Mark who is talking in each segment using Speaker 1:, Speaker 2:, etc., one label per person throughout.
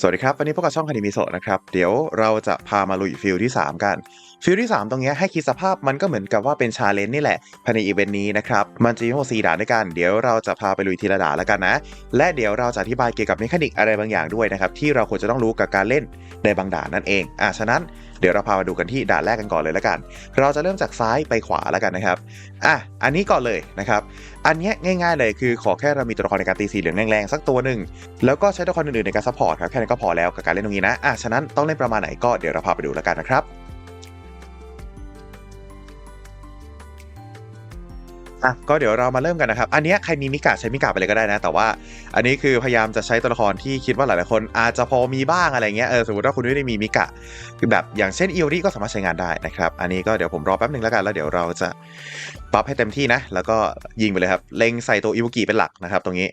Speaker 1: สวัสดีครับ วันนี้พวกกับช่องคานิมิโซะนะครับ เดี๋ยวเราจะพามาลุยฟิลที่ 3 กันฟิลที่ 3 ตรงนี้ให้คิดสภาพมันก็เหมือนกับว่าเป็นชาเลนจ์นี่แหละภายในอีเวนต์นี้นะครับ มันจะมีทั้งหมด4ด่านด้วยกัน เดี๋ยวเราจะพาไปลุยทีละด่านแล้วกันนะ และเดี๋ยวเราจะอธิบายเกี่ยวกับเมคานิกอะไรบางอย่างด้วยนะครับ ที่เราควรจะต้องรู้กับการเล่นในบางด่านนั่นเองอะฉะนั้นเดี๋ยวเราพามาดูกันที่ด่านแรกกันก่อนเลยแล้วกัน เราจะเริ่มจากซ้ายไปขวาแล้วกันนะครับอะอันนี้ก่อนเลยนะครับ อันนี้ง่าย ๆเลยคือขอแค่เรามีตัวละครในการตีสีเหลืองแรงๆสักตัวหนึ่งแล้วก็ใช้ตัวละครอื่นๆในการซัพพอร์ตครับแค่นั้นก็พอแล้วกับการเล่นตรงนี้นะอะฉะนั้นต้องเล่นประมาณไหนก็เดี๋ยวเราพาไปดูแล้วกันนะครับ อะก็เดี๋ยวเรามาเริ่มกันนะครับ อันเนี้ยใครมีมิกะใช้มิกะไปเลยก็ได้นะ แต่ว่าอันนี้คือพยายามจะใช้ตัวละครที่คิดว่าหลายๆคน อาจจะพอมีบ้างอะไรเงี้ยเออสมมติว่าคุณไม่ได้มีมิกะคือแบบอย่างเช่นอิโอริก็สามารถใช้งานได้นะครับ อันนี้ก็เดี๋ยวผมรอแป๊บหนึ่งแล้วกันแล้วเดี๋ยวเราจะปั๊บให้เต็มที่นะ แล้วก็ยิงไปเลยครับเล็งใส่ตัวอิวกิเป็นหลักนะครับ ตรงนี้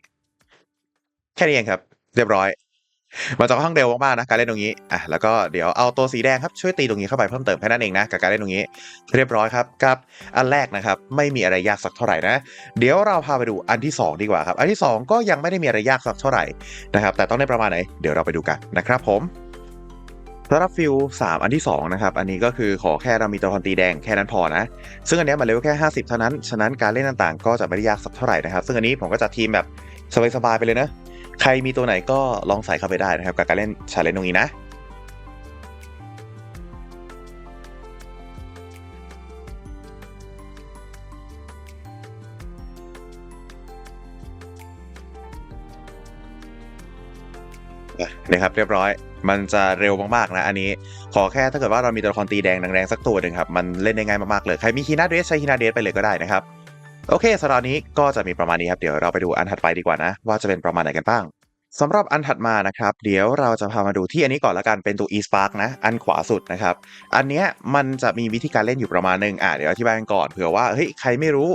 Speaker 1: แค่นี้เองครับ เรียบร้อย มันจะค่อนข้างเร็วมากๆนะการเล่นตรงนี้อะแล้วก็เดี๋ยวเอาตัวสีแดงครับช่วยตีตรงนี้เข้าไปเพิ่มเติมแค่นั้นเองนะกับการเล่นตรงนี้ เรียบร้อยครับกับอันแรกนะครับไม่มีอะไรยากสักเท่าไหร่นะเดี๋ยวเราพาไปดูอันที่ 2 ดีกว่าครับ อันที่ 2 ก็ยังไม่ได้มีอะไรยากสักเท่าไหร่นะครับแต่ต้องได้ประมาณไหนเดี๋ยวเราไปดูกันนะครับผมสำหรับฟิล3อันที่2นะครับอันนี้ก็คือขอแค่เรามีตัวละครตีแดงแค่นั้นพอนะ ซึ่งอันนี้มันเลเวลแค่ 50 เท่านั้น ฉะนั้นการเล่นต่างๆ ก็จะไม่ได้ยากสักเท่าไหร่นะครับ ซึ่งอันนี้ผมก็จัดทีมแบบสบายๆไปเลยนะ ใครมีตัวไหนก็ลองใส่เข้าไปได้นะครับกับการเล่นชาเลนจ์ตรงนี้นะนะครับเรียบร้อยมันจะเร็วมากๆนะ อันนี้ขอแค่ถ้าเกิดว่าเรามีตัวละครตีแดงแรงๆสักตัวหนึ่งครับ มันเล่นได้ง่ายมากๆเลย ใครมีฮีนาเดสใช้ฮีนาเดสไปเลยก็ได้นะครับ โอเคสำหรับนี้ก็จะมีประมาณนี้ครับ เดี๋ยวเราไปดูอันถัดไปดีกว่านะ ว่าจะเป็นประมาณไหนกันบ้างสำหรับอันถัดมานะครับ เดี๋ยวเราจะพามาดูที่อันนี้ก่อนละกันเป็นตัว e-spark นะ อันขวาสุดนะครับ อันเนี้ยมันจะมีวิธีการเล่นอยู่ประมาณหนึงอะเดี๋ยวอธิบายกันก่อนเผื่อว่าเฮ้ยใครไม่รู้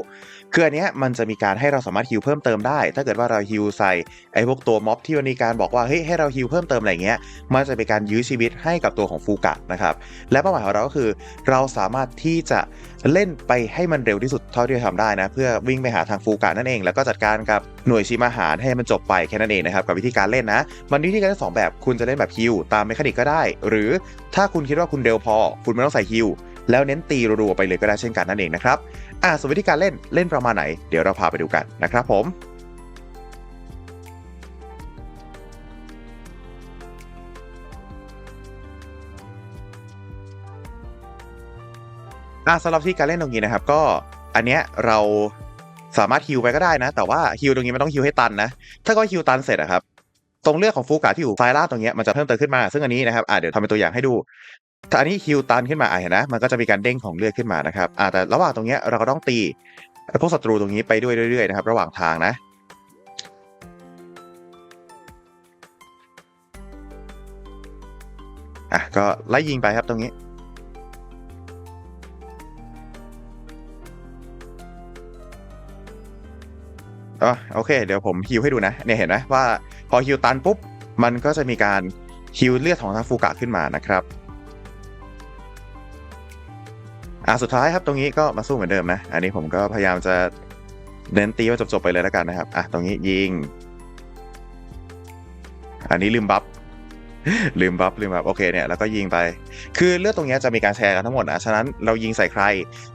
Speaker 1: คืออันเนี้ยมันจะมีการให้เราสามารถฮิลเพิ่มเติมได้ ถ้าเกิดว่าเราฮิลใส่ไอ้พวกตัวม็อบที่มันมีการบอกว่าเฮ้ยให้เราฮิลเพิ่มเติมอะไรเงี้ย มันจะเป็นการยื้อชีวิตให้กับตัวของฟูกะนะครับ และเป้าหมายของเราก็คือ เราสามารถที่จะเล่นไปให้มันเร็วที่สุดเท่าที่จะทำได้นะ เพื่อวิ่งไปหาทางฟูกะนั่นเอง แล้วก็จัดการกับหน่วยชิมอาหารให้มันจบไปแค่นั้นเองนะครับกับวิธีการเล่นนะ มันวิธีการเล่นสองแบบคุณจะเล่นแบบฮิลตามเมคานิกก็ได้ หรือถ้าคุณคิดว่าคุณเร็วพอ คุณไม่ต้องใส่ฮิล แล้วเน้นตีรัวๆไปเลยก็ได้เช่นกันนั่นเองนะครับอ่าส่วนวิธีการเล่นเล่นประมาณไหนเดี๋ยวเราพาไปดูกันนะครับผมอะสำหรับที่การเล่นตรงนี้นะครับก็อันเนี้ยเราสามารถฮิวไปก็ได้นะ แต่ว่าฮิวตรงนี้มันต้องฮิวให้ตันนะ ถ้าก็ฮิวตันเสร็จอะครับ ตรงเลือดของฟูกะที่อยู่ซ้ายล่างตรงเนี้ยมันจะเพิ่มเติมขึ้นมา ซึ่งอันนี้นะครับอะเดี๋ยวทำเป็นตัวอย่างให้ดู ถ้าอันนี้ฮิวตันขึ้นมาอะเห็นนะมันก็จะมีการเด้งของเลือดขึ้นมานะครับอะแต่ระหว่างตรงเนี้ยเราก็ต้องตีพวกศัตรูตรงนี้ไปด้วยเรื่อยๆนะครับ ระหว่างทางนะอะก็ไล่ยิงไปครับตรงนี้อ๋อโอเค เดี๋ยวผมฮิวให้ดูนะเนี่ยเห็นไหมว่าพอฮิวตันปุ๊บ มันก็จะมีการฮิวเลือดของทางฟูกะขึ้นมานะครับ อะสุดท้ายครับตรงนี้ก็มาสู้เหมือนเดิมนะ อันนี้ผมก็พยายามจะเน้นตีว่าจบๆไปเลยแล้วกันนะครับอะตรงนี้ยิง อันนี้ลืมบัฟลืมบัฟลืมบัฟโอเคเนี่ยแล้วก็ยิงไป คือเลือดตรงนี้จะมีการแชร์กันทั้งหมดนะฉะนั้นเรายิงใส่ใคร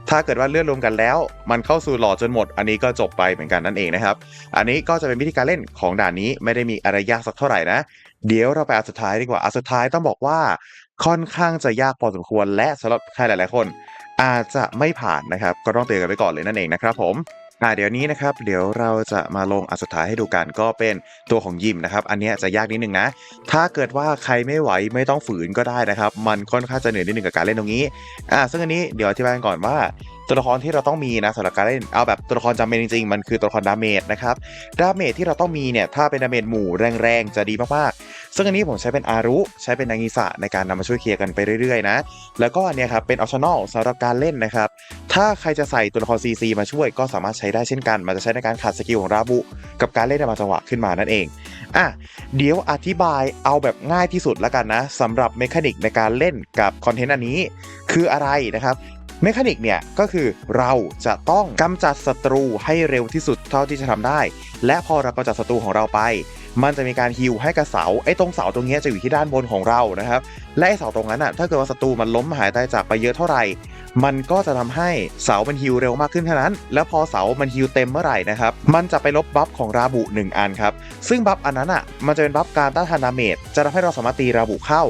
Speaker 1: ถ้าเกิดว่าเลือดรวมกันแล้ว มันเข้าสู่หลอดจนหมด อันนี้ก็จบไปเหมือนกันนั่นเองนะครับ อันนี้ก็จะเป็นวิธีการเล่นของด่านนี้ไม่ได้มีอะไรยากสักเท่าไหร่นะ เดี๋ยวเราไปอันสุดท้ายดีกว่าอันสุดท้ายต้องบอกว่าค่อนข้างจะยากพอสมควรและสำหรับใครหลาย ๆ คน อาจจะไม่ผ่านนะครับ ก็ต้องเตือนกันไว้ก่อนเลยนั่นเองนะครับผมอ่าเดี๋ยวนี้นะครับเดี๋ยวเราจะมาลงอันสุดท้ายให้ดูกันก็เป็นตัวของยิมนะครับ อันนี้จะยากนิดนึงนะ ถ้าเกิดว่าใครไม่ไหวไม่ต้องฝืนก็ได้นะครับ มันค่อนข้างจะเหนื่อยนิดนึงกับการเล่นตรงนี้อ่าซึ่งอันนี้เดี๋ยวอธิบายกันก่อนว่า ตัวละครที่เราต้องมีนะสำหรับการเล่นเอาแบบตัวละครจำเป็นจริงๆ มันคือตัวละครดาเมจนะครับดาเมจที่เราต้องมีเนี่ยถ้าเป็นดาเมจหมู่แรงๆ จะดีมากๆ ซึ่งอันนี้ผมใช้เป็นอารุ ใช้เป็นนางิสะในการนำมาช่วยเคลียร์กันไปเรื่อยๆนะแล้วก็อันเนี้ยครับเป็นออปชั่นอลสำหรับการเล่นนะครับถ้าใครจะใส่ตัวละคร CC มาช่วยก็สามารถใช้ได้เช่นกัน มันจะใช้ในการขัดสกิลของราบุ กับการเล่นในบางจังหวะขึ้นมานั่นเองอะเดี๋ยวอธิบายเอาแบบง่ายที่สุดแล้วกันนะสำหรับเมคานิกในการเล่นกับคอนเทนต์อันนี้ คืออะไรนะครับ เมคานิกเนี่ยก็คือเราจะต้องกำจัดศัตรูให้เร็วที่สุดเท่าที่จะทำได้ และพอเรากำจัดศัตรูของเราไป มันจะมีการฮิวให้กับเสาไอ้ตรงเสาตรงนี้จะอยู่ที่ด้านบนของเรานะครับและไอ้เสาตรงนั้นอะถ้าเกิดว่าศัตรูมันล้มหายตายจากไปเยอะเท่าไหร่ มันก็จะทำให้เสามันฮิวเร็วมากขึ้นเท่านั้น แล้วพอเสามันฮิวเต็มเมื่อไหร่นะครับมันจะไปลบบัฟของราบุหนึ่งอันครับซึ่งบัฟอันนั้นอะมันจะเป็นบัฟการต้านทานดาเมจจะทำให้เราสามารถตีราบุเข้า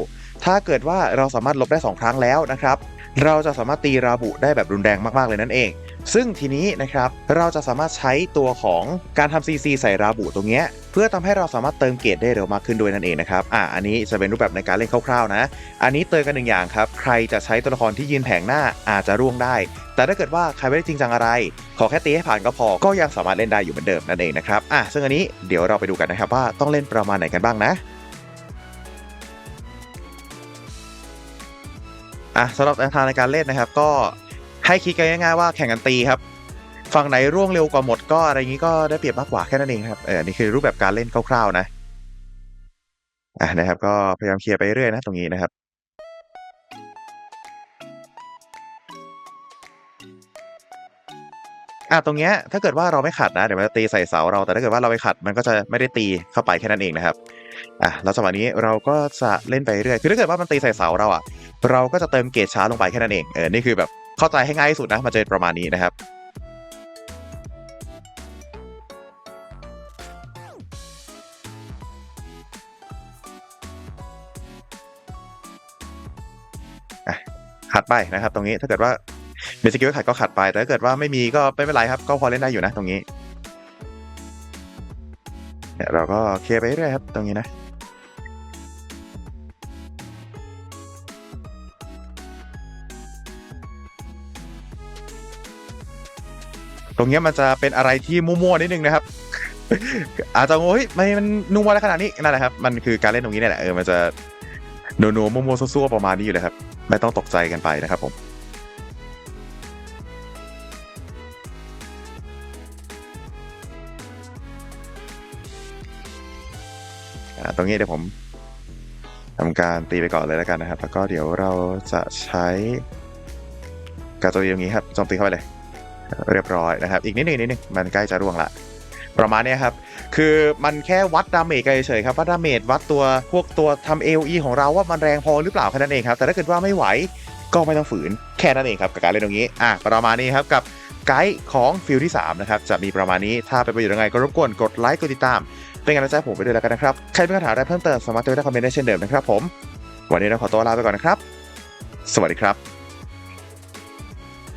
Speaker 1: ถ้าเกิดว่าเราสามารถลบได้ 2 ครั้งแล้วนะครับ เราจะสามารถตีราบุได้แบบรุนแรงมากๆเลยนั่นเอง ซึ่งทีนี้นะครับเราจะสามารถใช้ตัวของการทำ CC ใส่ราบุตรงเนี้ยเพื่อทำให้เราสามารถเติมเกรดได้เร็วมากขึ้นด้วยนั่นเองนะครับอะอันนี้จะเป็นรูปแบบในการเล่นคร่าวๆนะ อันนี้เตือนกันหนึ่งอย่างครับ ใครจะใช้ตัวละครที่ยืนแผงหน้าอาจจะร่วงได้ แต่ถ้าเกิดว่าใครไม่ได้จริงจังอะไร ขอแค่ตีให้ผ่านก็พอ ก็ยังสามารถเล่นได้อยู่เหมือนเดิมนั่นเองนะครับอะซึ่งอันนี้เดี๋ยวเราไปดูกันนะครับว่าต้องเล่นประมาณไหนกันบ้างนะ อะสำหรับแนวทางในการเล่นนะครับ ก็ให้คิดกันง่ายๆว่าแข่งกันตีครับฝั่งไหนร่วงเร็วกว่าหมดก็อะไรอย่างนี้ก็ได้เปรียบมากกว่าแค่นั้นเองครับเออนี่คือรูปแบบการเล่นคร่าวๆนะอะนะครับ ก็พยายามเคลียร์ไปเรื่อยนะตรงนี้นะครับอะตรงเนี้ยถ้าเกิดว่าเราไม่ขัดนะเดี๋ยวมันจะตีใส่เสาเราแต่ถ้าเกิดว่าเราไปขัดมันก็จะไม่ได้ตีเข้าไปแค่นั้นเองนะครับอะแล้วจังหวะนี้เราก็จะเล่นไปเรื่อยคือถ้าเกิดว่ามันตีใส่เสาเราอะ เราก็จะเติมเกจช้าลงไปแค่นั้นเองเออนี่คือแบบเข้าใจให้ง่ายที่สุดนะมันจะเป็นประมาณนี้นะครับขัดไปนะครับ ตรงนี้ถ้าเกิดว่ามีสกิลขัดก็ขัดไป แต่ถ้าเกิดว่าไม่มีก็ไม่เป็นไรครับ ก็พอเล่นได้อยู่นะตรงนี้เนี่ยเราก็เคลียร์ไปเรื่อยครับ ตรงนี้นะ ตรงเนี้ยมันจะเป็นอะไรที่มั่วๆนิดนึงนะครับ อาจจะงงเฮ้ยไม่มันนัวอะไรขนาดนี้นั่นแหละครับ มันคือการเล่นตรงนี้เนี่ยแหละเออมันจะนัวๆมั่วๆซั่วๆประมาณนี้อยู่เลยครับไม่ต้องตกใจกันไปนะครับผมตรงนี้เดี๋ยวผมทำการตีไปก่อนเลยแล้วกันนะครับ แล้วก็เดี๋ยวเราจะใช้การโจมตีตรงนี้ครับโจมตีเข้าไปเลย เรียบร้อยนะครับ อีกนิดนึงนิดนึงมันใกล้จะร่วงละ ประมาณนี้ครับ คือมันแค่วัดดาเมจกันเฉยๆครับว่าดาเมจวัดตัวพวกตัวทำ AOE ของเราว่ามันแรงพอหรือเปล่าแค่นั้นเองครับ แต่ถ้าเกิดว่าไม่ไหวก็ไม่ต้องฝืนแค่นั้นเองครับกับการเล่นตรงนี้อะประมาณนี้ครับกับไกด์ของฟิลที่3นะครับจะมีประมาณนี้ถ้าเป็นประโยชน์ยังไงก็รบกวนกดไลค์กดติดตาม เป็นกำลังใจผมไปด้วยแล้วกันนะครับใครมีคำถามอะไรเพิ่มเติมสามารถเติมได้คอมเมนต์ได้เช่นเดิมนะครับผม วันนี้เราขอตัวลาไปก่อนนะครับ สวัสดีครับ